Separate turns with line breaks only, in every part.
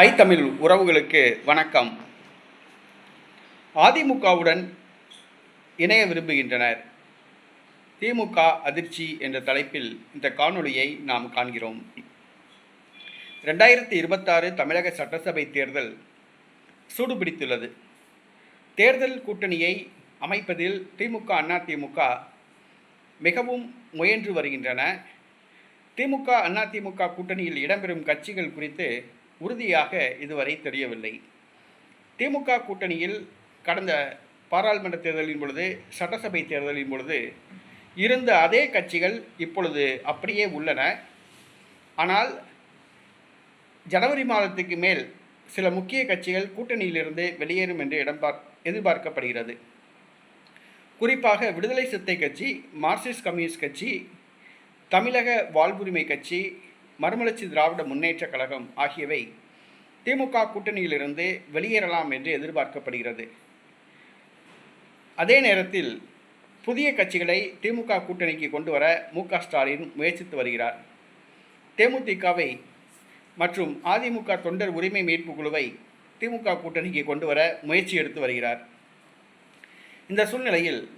High Tamil உறவுகளுக்கு வணக்கம். அதிமுகவுடன் இணைய விரும்புகின்றனர். திமுக அதிர்ச்சி என்ற தலைப்பில் இந்த காணொளியை நாம் காண்கிறோம். ரெண்டாயிரத்தி இருபத்தாறு தமிழக சட்டசபை தேர்தல் சூடுபிடித்துள்ளது. தேர்தல் கூட்டணியை அமைப்பதில் திமுக அண்ணா திமுக மிகவும் முயன்று வருகின்றன. திமுக அண்ணா திமுக கூட்டணியில் இடம்பெறும் கட்சிகள் குறித்து உறுதியாக இதுவரை தெரியவில்லை. திமுக கூட்டணியில் கடந்த பாராளுமன்ற தேர்தலின் பொழுது சட்டசபை தேர்தலின் பொழுது இருந்த அதே கட்சிகள் இப்பொழுது அப்படியே உள்ளன. ஆனால் ஜனவரி மாதத்துக்கு மேல் சில முக்கிய கட்சிகள் கூட்டணியிலிருந்து வெளியேறும் என்று இடம்பார் எதிர்பார்க்கப்படுகிறது. குறிப்பாக விடுதலை சிறுத்தை கட்சி மார்க்சிஸ்ட் கம்யூனிஸ்ட் கட்சி தமிழக வாழ்வுரிமை கட்சி மறுமலர்ச்சி திராவிட முன்னேற்றக் கழகம் ஆகியவை திமுக கூட்டணியிலிருந்து வெளியேறலாம் என்று எதிர்பார்க்கப்படுகிறது. அதே நேரத்தில் புதிய கட்சிகளை திமுக கூட்டணிக்கு கொண்டு வர மு க ஸ்டாலின் முயற்சித்து வருகிறார். தேமுதிகவை மற்றும் அதிமுக தொண்டர் உரிமை மீட்பு குழுவை திமுக கூட்டணிக்கு கொண்டு வர முயற்சி எடுத்து வருகிறார். இந்த சூழ்நிலையில்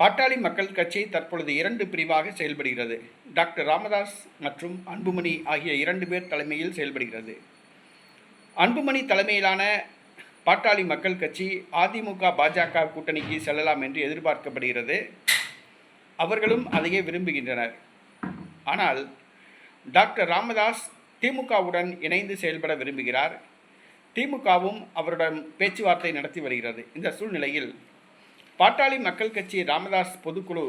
பாட்டாளி மக்கள் கட்சி தற்பொழுது இரண்டு பிரிவாக செயல்படுகிறது. டாக்டர் ராமதாஸ் மற்றும் அன்புமணி ஆகிய இரண்டு பேர் தலைமையில் செயல்படுகிறது. அன்புமணி தலைமையிலான பாட்டாளி மக்கள் கட்சி அதிமுக பாஜக கூட்டணிக்கு செல்லலாம் என்று எதிர்பார்க்கப்படுகிறது. அவர்களும் அதையே விரும்புகின்றனர். ஆனால் டாக்டர் ராமதாஸ் திமுகவுடன் இணைந்து செயல்பட விரும்புகிறார். திமுகவும் அவருடன் பேச்சுவார்த்தை நடத்தி வருகிறது. இந்த சூழ்நிலையில் பாட்டாளி மக்கள் கட்சி ராமதாஸ் பொதுக்குழு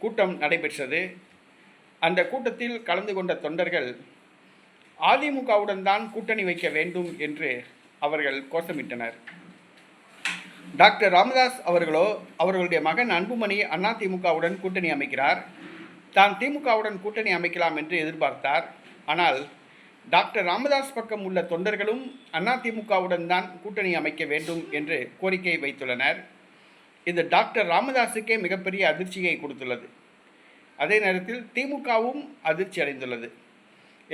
கூட்டம் நடைபெற்றது. அந்த கூட்டத்தில் கலந்து கொண்ட தொண்டர்கள் அதிமுகவுடன் தான் கூட்டணி வைக்க வேண்டும் என்று அவர்கள் கோஷமிட்டனர். டாக்டர் ராமதாஸ் அவர்களோ அவர்களுடைய மகன் அன்புமணி அதிமுகவுடன் கூட்டணி அமைக்கிறார். தான் திமுகவுடன் கூட்டணி அமைக்கலாம் என்று எதிர்பார்த்தார். ஆனால் டாக்டர் ராமதாஸ் பக்கம் உள்ள தொண்டர்களும் அதிமுகவுடன் தான் கூட்டணி அமைக்க வேண்டும் என்று கோரிக்கை வைத்துள்ளனர். இது டாக்டர் ராமதாஸுக்கே மிகப்பெரிய அதிர்ச்சியை கொடுத்துள்ளது. அதே நேரத்தில் திமுகவும் அதிர்ச்சி அடைந்துள்ளது.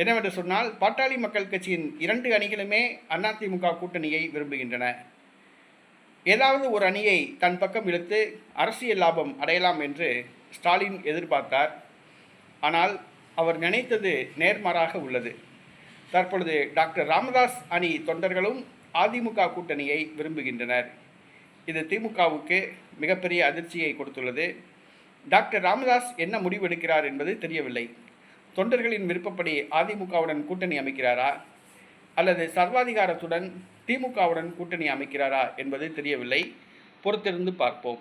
என்னவென்று சொன்னால் பாட்டாளி மக்கள் கட்சியின் இரண்டு அணிகளுமே அதிமுக கூட்டணியை விரும்புகின்றன. ஏதாவது ஒரு அணியை தன் பக்கம் இழுத்து அரசியல் லாபம் அடையலாம் என்று ஸ்டாலின் எதிர்பார்த்தார். ஆனால் அவர் நினைத்தது நேர்மாறாக உள்ளது. தற்பொழுது டாக்டர் ராமதாஸ் அணி தொண்டர்களும் அதிமுக கூட்டணியை விரும்புகின்றனர். இது திமுகவுக்கு மிகப்பெரிய அதிர்ச்சியை கொடுத்துள்ளது. டாக்டர் ராமதாஸ் என்ன முடிவெடுக்கிறார் என்பது தெரியவில்லை. தொண்டர்களின் விருப்பப்படி அதிமுகவுடன் கூட்டணி அமைக்கிறாரா? அல்லது சர்வாதிகாரத்துடன் திமுகவுடன் கூட்டணி அமைக்கிறாரா என்பது தெரியவில்லை. பொறுத்திருந்து பார்ப்போம்.